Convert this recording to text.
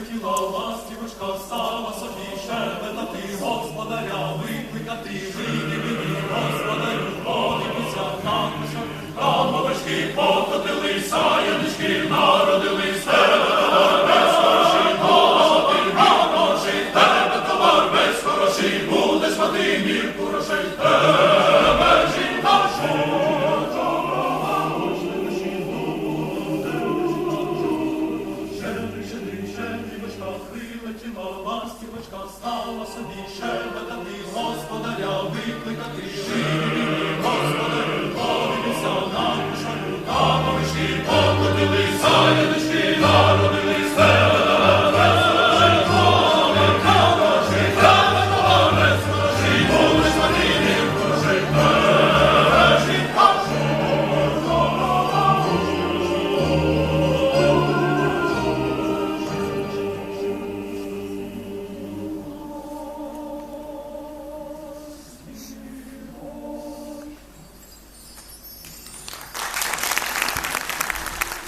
прилетіла ластівочка, стала собі щебетати, господаря викликати, вийди мені, господарю, подивися на кушак. Там овечки покотилися, янички народились, тебе товар хороший, тебе товар без хороший, будеш мати мірку грошей, щедрий, щедрівочка, прилетіла ластівочка, стала собі щебетати, господаря викликати, жити, господарю, подивися на кушарю, там овечки